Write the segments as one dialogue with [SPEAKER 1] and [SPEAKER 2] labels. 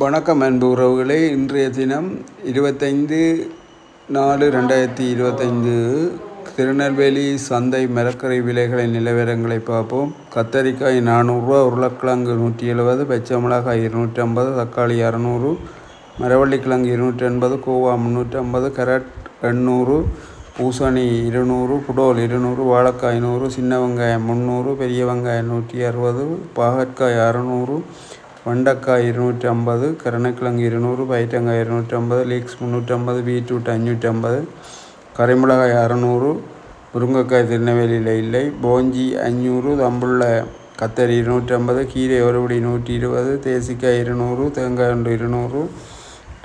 [SPEAKER 1] வணக்கம் அன்பு உறவுகளே. இன்றைய தினம் இருபத்தைந்து நாலு ரெண்டாயிரத்தி இருபத்தைந்து. திருநெல்வேலி சந்தை மரக்கரை விலைகளின் நிலவரங்களை பார்ப்போம். கத்தரிக்காய் நானூறுரூவா உருளைக்கிழங்கு நூற்றி எழுபது பச்சை மிளகாய் இருநூற்றம்பது தக்காளி இரநூறு மரவள்ளிக்கிழங்கு இருநூற்றி எண்பது கோவா முந்நூற்றம்பது கரட் எண்ணூறு பூசணி இருநூறு புடோல் இருநூறு வாழைக்காய் நூறு சின்ன வெங்காயம் முந்நூறு பெரிய வெங்காயம் நூற்றி அறுபது பாகற்காய் அறநூறு வெண்டைக்காய் இருநூற்றி ஐம்பது கருணக்கிழங்கு இருநூறு பயிற்றங்காய் இருநூற்றம்பது லீக்ஸ் முந்நூற்றம்பது பீட்ரூட் அஞ்சூற்றம்பது கறிமிளகாய் அறநூறு முருங்கைக்காய் திருநெல்வேலியில் இல்லை போஞ்சி அஞ்சூறு தம்புள்ள கத்தரி இருநூற்றம்பது கீரை ஒருபடி நூற்றி இருபது தேசிக்காய் இருநூறு தேங்காய் ஒன்று இருநூறு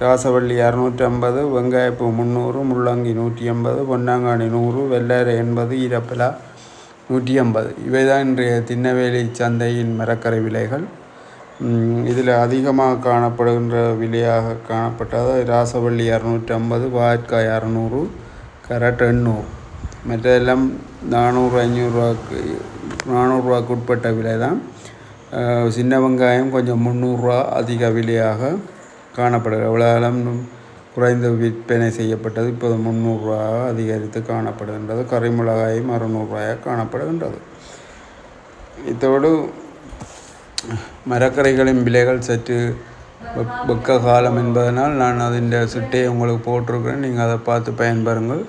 [SPEAKER 1] ராசவள்ளி இரநூற்றம்பது வெங்காயப்பூ முந்நூறு முள்ளங்கி நூற்றி எண்பது பொன்னாங்கானி நூறு வெள்ளரை எண்பது ஈரப்பலா நூற்றி ஐம்பது இவைதான் இன்றைய திண்ணவேலி சந்தையின் மரக்கரை விலைகள் இதில் அதிகமாக காணப்படுகின்ற விலையாக காணப்பட்டது ராசவள்ளி இரநூற்றி ஐம்பது வாய்க்காய் அறநூறு கரட் எண்ணூறு. மற்றெல்லாம் நானூறு ஐநூறுரூவாக்கு நானூறுரூவாக்கு உட்பட்ட விலை தான். சின்ன வெங்காயம் கொஞ்சம் முந்நூறுரூவா அதிக விலையாக காணப்படுகிறது எவ்வளோலாம் குறைந்த விற்பனை செய்யப்பட்டது. இப்போது முந்நூறுரூவா அதிகரித்து காணப்படுகின்றது. கறிமிளகாயும் அறுநூறுவாயாக காணப்படுகின்றது. இதோடு மரக்கரைகளின் விலைகள் சற்று வெக்க காலம் என்பதனால் நான் அதின் சிட்டையை உங்களுக்கு போட்டிருக்கிறேன். நீங்கள் அதை பார்த்து பயன்பெறுங்கள்.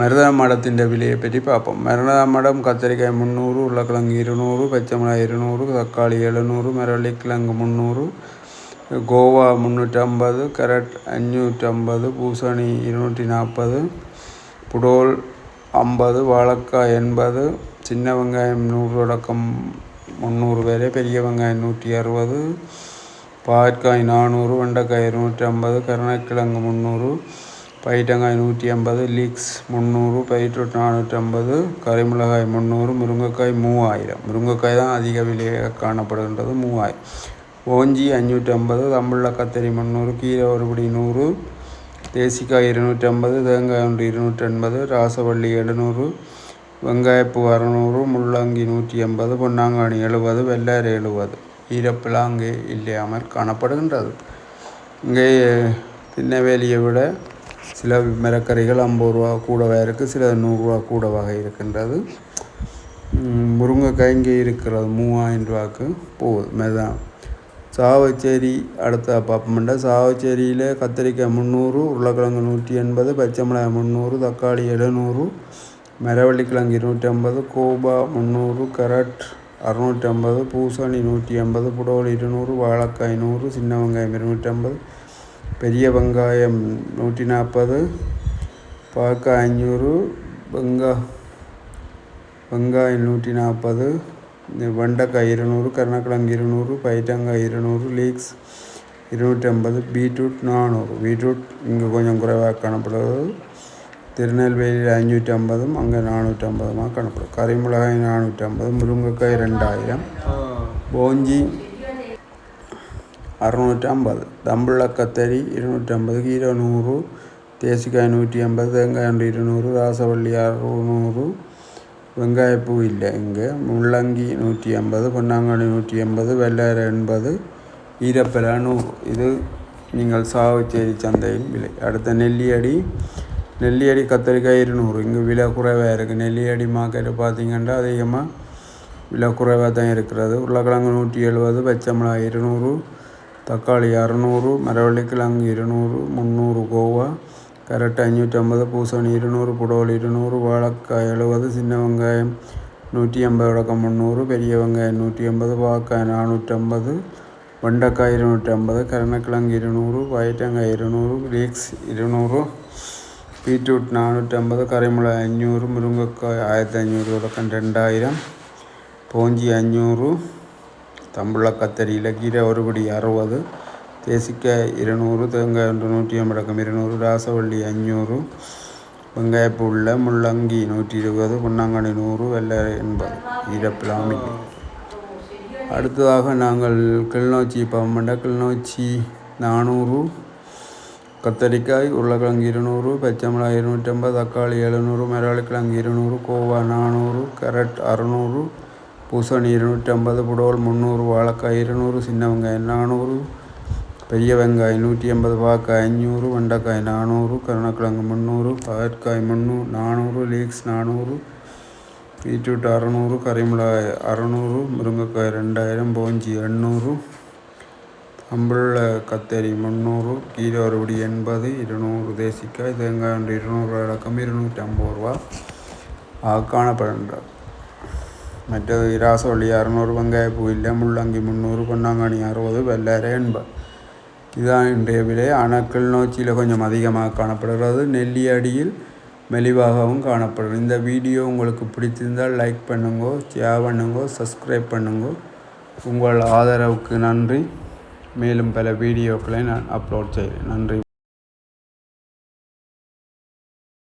[SPEAKER 1] மருதா மடத்தின் விலையை பற்றி பார்ப்போம். மருதா மடம் கத்திரிக்காய் முந்நூறு உருளைக்கிழங்கு இருநூறு பச்சை மிளகாய் இருநூறு தக்காளி எழுநூறு மரவள்ளிக்கிழங்கு முந்நூறு கோவா முந்நூற்றம்பது கரட் கேரட் அஞ்சூற்றம்பது பூசணி இருநூற்றி நாற்பது புடோல் ஐம்பது வாழைக்காய் எண்பது சின்ன வெங்காயம் நூறு அடக்கம் முந்நூறு வரை பெரிய வெங்காயம் நூற்றி அறுபது பாற்காய் நானூறு வெண்டைக்காய் இருநூற்றி ஐம்பது கருணக்கிழங்கு முந்நூறு பயிட்டங்காய் நூற்றி ஐம்பது லீக்ஸ் முந்நூறு பயிற்றுட்டு நானூற்றி ஐம்பது கறிமிளகாய் முந்நூறு முருங்கைக்காய் மூவாயிரம். முருங்கைக்காய் தான் அதிக விலையாக காணப்படுகின்றது மூவாயிரம். ஓஞ்சி அஞ்சூற்றி ஐம்பது தம்புள்ள கத்தரி முந்நூறு கீரை ஒருபடி நூறு தேசிக்காய் இருநூற்றி ஐம்பது தேங்காய் ஒன்று இருநூற்றி எண்பது ராசவள்ளி எழுநூறு வெங்காயப்பூ அறநூறு முள்ளங்கி நூற்றி எண்பது பொன்னாங்கானி எழுபது வெள்ளாறு எழுபது. ஈரப்பெல்லாம் அங்கே இல்லாமல் காணப்படுகின்றது. இங்கே திண்ணவேலியை விட சில மரக்கறிகள் ஐம்பது ரூபா கூடவாக இருக்குது சில நூறுரூவா கூடவாக இருக்கின்றது. முருங்கைக்காய் இங்கே இருக்கிறது மூவாயிரம் ரூபாய்க்கு போகுது. மெதான் சாவச்சேரி அடுத்த பார்ப்போம்டா சாவச்சேரியில் கத்திரிக்காய் முந்நூறு உருளைக்கிழங்கு நூற்றி எண்பது பச்சை மிளகாய் முந்நூறு தக்காளி எழுநூறு மரவள்ளிக்கிழங்கு இருநூற்றி ஐம்பது கோபா முந்நூறு கரட் அறுநூற்றி ஐம்பது பூசணி நூற்றி ஐம்பது புடவல் இருநூறு வாழைக்காய் நூறு சின்ன வெங்காயம் இருநூற்றி ஐம்பது பெரிய வெங்காயம் நூற்றி நாற்பது பாக்காய் அஞ்சூறு வெங்கா வெங்காயம் நூற்றி நாற்பது வெண்டைக்காய் இருநூறு கருணக்கிழங்கு இருநூறு பயிட்டங்காய் இருநூறு லீக்ஸ் இருநூற்றி ஐம்பது பீட்ரூட் நானூறு. பீட்ரூட் இங்கே கொஞ்சம் குறைவாக காணப்படுகிறது. திருநெல்வேலியில் ஐநூற்றி ஐம்பதும் அங்கே நானூற்றி ஐம்பதுமாக காணப்படும் கறிமிளகாய் நானூற்றி ஐம்பது முருங்கைக்காய் ரெண்டாயிரம் போஞ்சி அறநூற்றி ஐம்பது தம்புள்ள கத்தரி இருநூற்றி ஐம்பது கீரை நூறு தேசிக்காய் நூற்றி ஐம்பது தேங்காய் ஒன்று இருநூறு ராசவள்ளி அறுநூறு வெங்காயப்பூ இல்லை இங்கே முள்ளங்கி நூற்றி ஐம்பது பொன்னாங்கண்ணி நூற்றி ஐம்பது வெள்ளாறு எண்பது ஈரப்பலா நூறு. இது நீங்கள் சாவச்சேரி சந்தையின் விலை. அடுத்த நெல்லியடி நெல்லியடி கத்திரிக்காய் இருநூறு. இங்கே விலை குறைவாக இருக்குது நெல்லியடி மார்க்கெட்டு பார்த்திங்கன்னா அதிகமாக விலை குறைவாக தான் இருக்கிறது. உருளைக்கிழங்கு நூற்றி எழுபது பச்சை மிளகாய் இருநூறு தக்காளி அறநூறு மரவள்ளிக்கிழங்கு இருநூறு முந்நூறு கோவா கரெக்ட் அஞ்சூற்றம்பது பூசணி இருநூறு புடவல் இருநூறு வாழைக்காய் எழுபது சின்ன வெங்காயம் நூற்றி ஐம்பது அடக்கம் முந்நூறு பெரிய வெங்காயம் நூற்றி ஐம்பது வாக்காய் நானூற்றம்பது வெண்டைக்காய் இருநூற்றி ஐம்பது கருணக்கிழங்கு இருநூறு வயிற்றங்காய் இருநூறு லீக்ஸ் இருநூறு. பீட்ரூட் நானூற்றம்பது கரைமுளை அஞ்சூறு முருங்கைக்காய் ஆயிரத்தி அஞ்சூறு உலக்கம் ரெண்டாயிரம் போஞ்சி அஞ்சூறு தம்புள்ள கத்தரி கீரை ஒருபடி அறுபது தேசிக்காய் இருநூறு தேங்காய் ஒன்று நூற்றி ஐம்பது அடக்கம் இருநூறு ராசவள்ளி அஞ்சூறு வெங்காயப்பூ உள்ள முள்ளங்கி நூற்றி இருபது பொன்னாங்கண்ணி நூறு வெள்ளை எண்பது ஈரப்பிலாமி அடுத்ததாக நாங்கள் கிளிநொச்சி பவமண்ட கிளிநொச்சி நானூறு கத்தரிக்காய் உருளைக்கிழங்கு இருநூறு பச்சைமிளகாய் இருநூற்றம்பது தக்காளி எழுநூறு மரவள்ளிக்கிழங்கு இருநூறு கோவா நானூறு கேரட் அறநூறு பூசணி இருநூற்றம்பது புடவல் முந்நூறு வாழைக்காய் இருநூறு சின்ன வெங்காயம் நானூறு பெரிய வெங்காயம் நூற்றி ஐம்பது வாக்காய் அஞ்சூறு வெண்டைக்காய் நானூறு கருணக்கிழங்கு முந்நூறு பாகற்காய் முந்நூறு நானூறு லீக்ஸ் நானூறு பீட்ரூட் அறநூறு கறிமிளகாய் அறநூறு முருங்கைக்காய் ரெண்டாயிரம் போஞ்சி எண்ணூறு அம்புள்ள கத்தரி முந்நூறு கீரை ஒருபடி எண்பது இருநூறு தேசிக்காய் தேங்காய் ஒன்று இருநூறு அடக்கம் இருநூற்றி ஐம்பது ரூபா. ஆக காணப்படுகின்றது மற்றது இராசவள்ளி அறநூறு வெங்காயப்பூ இல்லை முள்ளங்கி முந்நூறு பொன்னாங்கண்ணி அறுபது வெள்ளரை எண்பது. இதுதான் இன்றைய விலை. ஆனால் கிளிநொச்சியில் கொஞ்சம் அதிகமாக காணப்படுகிறது. நெல்லி அடியில் மெலிவாகவும் காணப்படும் இந்த வீடியோ உங்களுக்கு பிடித்திருந்தால் லைக் பண்ணுங்க ஷேர் பண்ணுங்கோ சப்ஸ்கிரைப் பண்ணுங்கோ. உங்கள் ஆதரவுக்கு நன்றி. மேலும் பல வீடியோக்களை நான் அப்லோட் செய்கிறேன் நன்றி.